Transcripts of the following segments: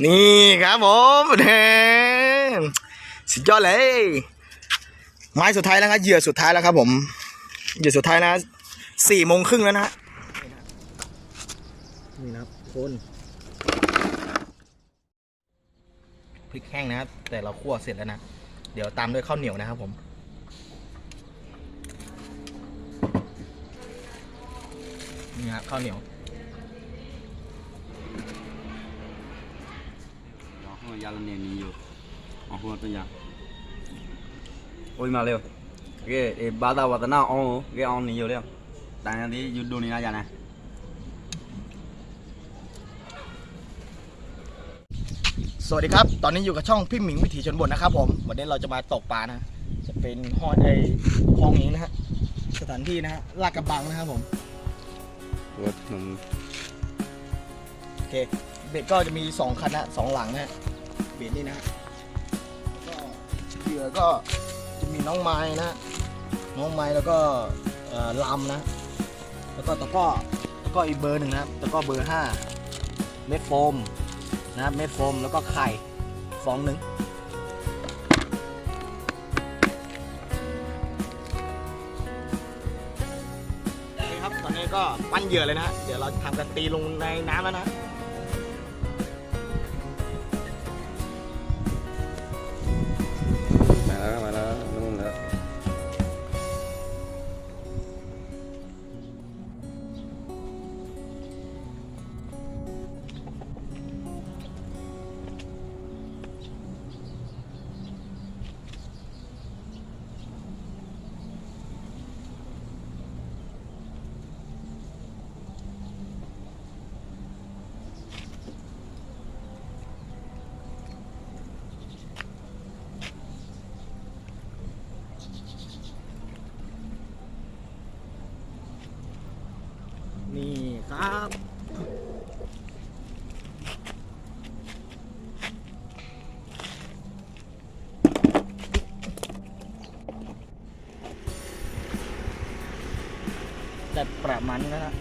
นี่ครับผมเดสุดยอดเลย ไม้สุดท้ายแล้วครับเหยื่อสุดท้ายแล้วครับผมเหยื่อสุดท้ายนะสี่โมงครึ่งแล้วนะนี่นะครับคนพริกแห้งนะแต่เราคั่วเสร็จแล้วนะ เดี๋ยวตามด้วยข้าวเหนียวนะครับผมนี่ครับข้าวเหนียว Đó, không phải là nền nhiều. Họ không có nhà. Ôi mà liều. Cái cái ba tao vào tao on cái on nhiều liều. Tại đi dù đồ này ra nhà này. สวัสดีครับ ตอนนี้อยู่กับช่องพี่หมิงวิถีชนบทนะครับผมวันนี้เราจะมาตกปลานะ จะเป็นห้องไอคลองนี้นะฮะสถานที่นะฮะลาดกระบังนะครับผม Ủa, nó โอเคเบ็ดก็จะมีสองคันนะสองหลังนะฮะเบ็ดนี่นะก็เหยื่อก็จะมีน้องไม้นะน้องไม้แล้วก็ลำนะ แล้วก็ตะก้อตะก้ออีกเบอร์หนึ่งนะตะก้อเบอร์ห้าเม็ดโฟมนะเม็ดโฟมแล้วก็ไข่ฟองหนึ่งโอเคครับตอนนี้ก็ปั้นเหยื่อเลยนะฮะเดี๋ยวเราทำกันตีลงในน้ำแล้วนะ ได้ประมาณนี้แล้วนะ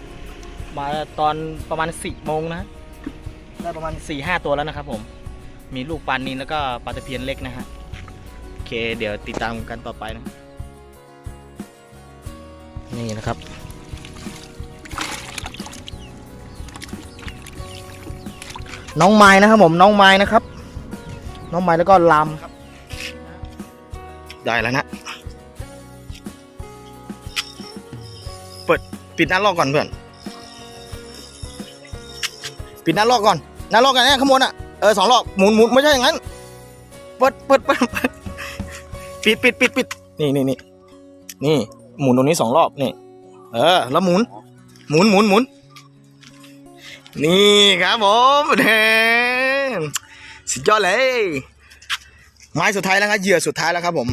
มาตอนประมาณสี่โมงนะได้ประมาณสี่ห้าตัวแล้วนะครับผม มีลูกปลานินแล้วก็ปลาตะเพียนเล็กนะฮะ โอเค เดี๋ยวติดตามกันต่อไปนะ นี่นะครับ น้องไม้นะครับผมน้องไม้นะครับ น้องไม้แล้วก็ลำครับ ได้แล้วนะ ปิดหน้าลอกก่อนเพื่อน ปิดหน้าลอกก่อน หน้าลอกกันแน่ขางบนอะ เออสองรอบหมุนหมุนไม่ใช่อย่างนั้นเปิดเปิดเปิดเปิดปิดปิดปิดปิดนี่นี่นี่นี่ หมุนตรงนี้สองรอบนี่ เออ แล้วหมุน หมุนหมุนหมุน นี่ครับผมเด้สุดยอดเลย ไม้สุดท้ายแล้วครับ เหยื่อสุดท้ายแล้วครับผม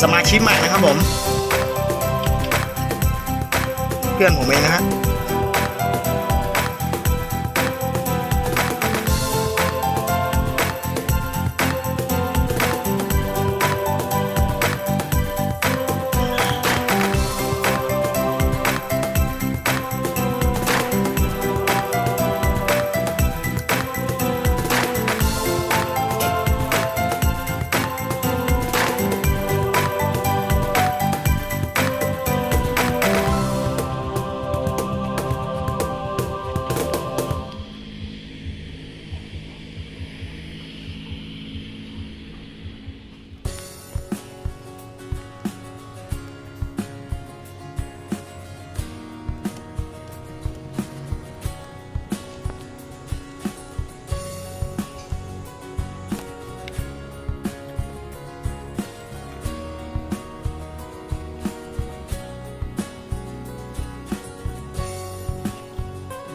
สมาชิกใหม่นะครับผม เพื่อนผมเองนะฮะ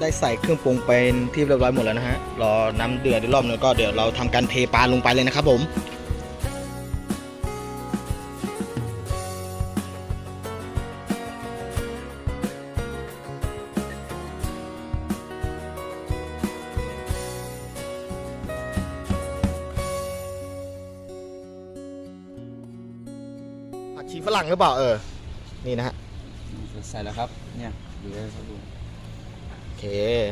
ได้ใส่เครื่องปรุงเป็นที่เรียบร้อยหมดแล้วนะฮะ รอน้ำเดือดรอบนึงก็เดี๋ยวเราทำการเทปลาลงไปเลยนะครับผมผักชีฝรั่งหรือเปล่าเออ นี่นะฮะ ใส่แล้วครับ เนี่ยดูได้ครับดู เค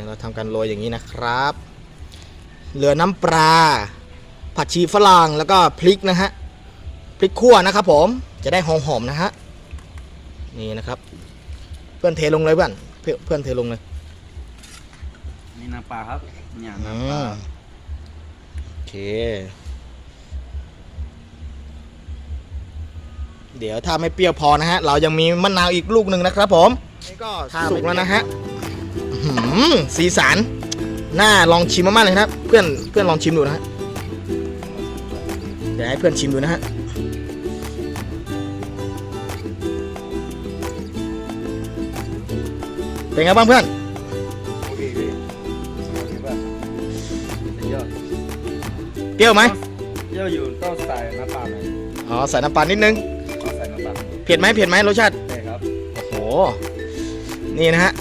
เราทำการโรยอย่างนี้นะครับ เหลือน้ำปลา ผักชีฝรั่งแล้วก็พริกนะฮะ พริกขั่วนะครับผมจะได้หอมๆนะฮะ นี่นะครับ เพื่อนเทลงเลยเพื่อน เพื่อนเพื่อนเทลงเลยนี่น้ำปลาครับเนี่ยอืน้ำปลามโอเค เดี๋ยวถ้าไม่เปรี้ยวพอนะฮะ เรายังมีมะนาวอีกลูกหนึ่งนะครับผม นี่ก็สุกแล้วนะฮะอื้อหือ สีสันน่าลองชิมมากๆเลยนะครับ เพื่อนเพื่อนลองชิมดูนะฮะเดี๋ยวให้เพื่อนชิมดูนะฮะเป็นไงบ้างเพื่อนโอเคพี่โอเคป่ะเยอะเปรี้ยวไหมเยอะอยู่ต้องใส่น้ำปลาไหมอ๋อใส่น้ำปลานิดนึงต้องใส่น้ำปลาเผ็ดไหมเผ็ดไหมรสชาติใช่ครับโอ้โหนี่นะฮะ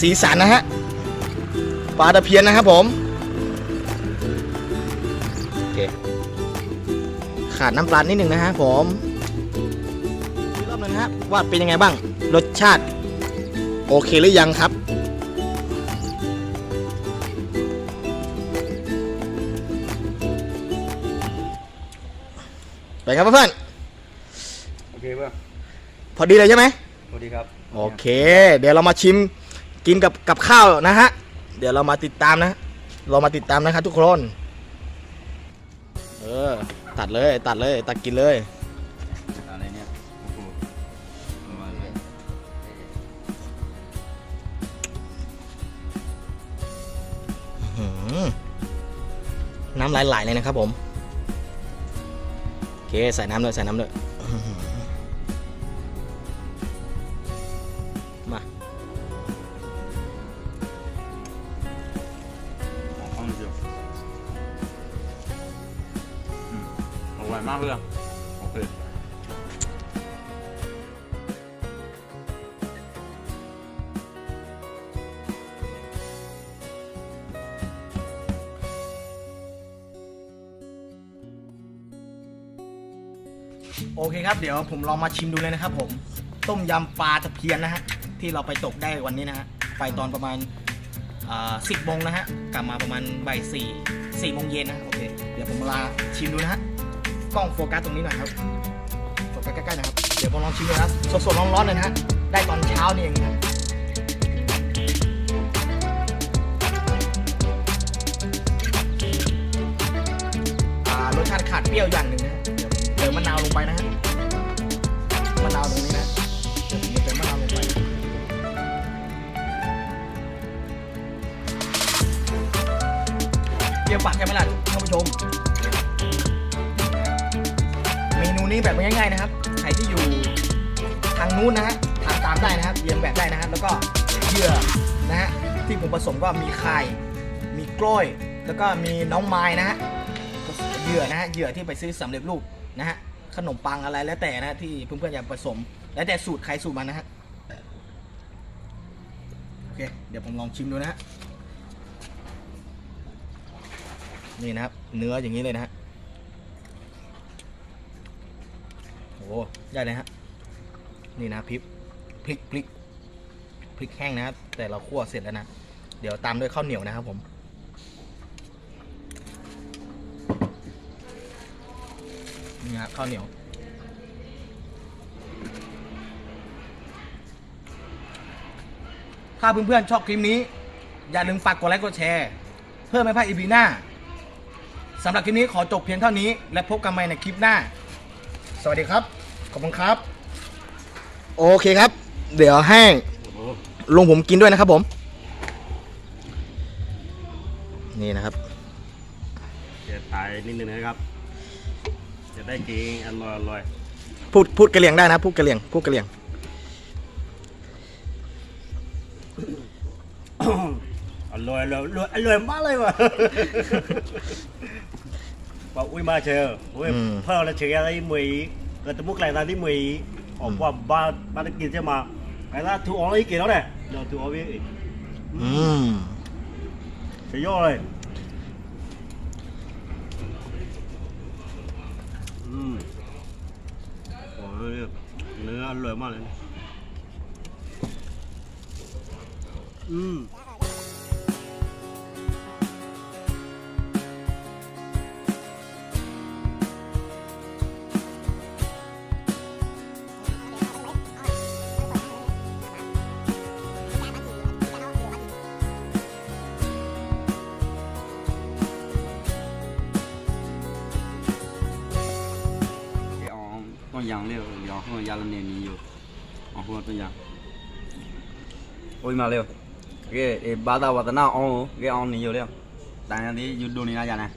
สีสันนะฮะปลาตะเพียนนะครับผมโอเคขาดน้ำปลานิดหนึ่งนะฮะผมอีกรอบหนึงนะฮะว่าเป็นยังไงบ้าง รสชาติ โอเคหรือยังครับเป็นไงบ้างเพื่อนโอเคป่ะพอดีเลยใช่ไหมสวัสดีครับ โอเค เดี๋ยวเรามาชิม กินกับกับข้าวนะฮะ เดี๋ยวเรามาติดตามนะ เรามาติดตามนะครับทุกคน เออ ตัดเลยตัดเลย ตัดกินเลยอะไรเนี่ยโอ้โหประมาณเลยหือน้ำไหลๆเลยนะครับผม โอเค ใส่น้ำเลยใส่น้ำเลยอื้อหือ เลยอะโอเคโอเคครับ เดี๋ยวผมลองมาชิมดูเลยนะครับ ผม ต้มยำปลาตะเพียนนะฮะที่เราไปตกได้วันนี้นะฮะไปตอนประมาณสิบโมงนะฮะกลับมาประมาณบ่ายสี่สี่โมงเย็นนะโอเคเดี๋ยวผมลาชิมดูนะฮะ กล้องโฟกัสตรงนี้หน่อยครับโฟกัสใกล้ๆนะครับ เดี๋ยวผมลองชิมนะสดๆร้อนๆเลยนะฮะได้ตอนเช้านี่เองนะอ่ารสชาติขาดเปรี้ยวอย่างหนึ่งนะเดี๋ยวเติมมะนาวลงไปนะฮะมะนาวตรงนี้นะเดี๋ยวผมจะเติมมะนาวลงไปเปรี้ยวปากใช่ไหมล่ะท่านผู้ชม นูนี้แบบง่ายๆนะครับ ใครที่อยู่ทางนู้นนะฮะทำตามได้นะครับเรียนแบบได้นะฮะแล้วก็เหยื่อนะฮะที่ผมผสมก็มีไข่มีกล้วย แล้วก็มีน้องไม้นะฮะเหยื่อนะฮะเหยื่อที่ไปซื้อสำเร็จรูปนะฮะขนมปังอะไรแล้วแต่นะที่เพื่อนๆอยากผสม แล้วแต่สูตรใครสูตรมันนะฮะโอเคเดี๋ยวผมลองชิมดูนะฮะนี่นะครับ เนื้ออย่างนี้เลยนะฮะ โอ้ได้เลยฮะ นี่นะพริกพริกพริกพริกแห้งนะครับแต่เราคั่วเสร็จแล้วนะ เดี๋ยวตามด้วยข้าวเหนียวนะครับผมนี่ครับข้าวเหนียวถ้าเพื่อนๆชอบคลิปนี้ อย่าลืมฝากกดไลค์กดแชร์ เพื่อไม่พลาดอีพีหน้าสำหรับคลิปนี้ขอจบเพียงเท่านี้ และพบกันใหม่ในคลิปหน้า สวัสดีครับ อบคุณครับ โอเคครับ เดี๋ยวให้โอ้โหลุงผมกินด้วยนะครับผม นี่นะครับจะตายนิดนึงนะครับ จะได้กินอร่อยอร่อยพูดพูดกระเหลี่ยงได้นะ พูดกระเหลี่ยงพูดกระเหลี่ยง อร่อยอร่อยอร่อยอร่อยมากเลยว่ะบอกอุ้ยมาเชออุ้ยอืมเพิ่มแล้วเชียร์อะไรมวย ก็ตะมุกไหลตาที่มวยออกว่าบ้านบ้านตะกินใช่ไหมไอ้ละถูกออกอีกกี่แล้วเนี่ยเดี๋ยวถูกออกอีกอืมเสียยอดเลยอืมโอ้ยเนื้ออร่อยมากเลยอืม คนยังเร็วเดี๋ยวคนยังเนี่ยมีอยู่อ๋อคนตัวยังโอ้ยมาเร็วโอเคเอบ้าตาวัฒนาอ๋อโอเคอ๋อนี่อยู่เร็วแต่อันนี้ยุดดูนี่นะจ๊ะนะ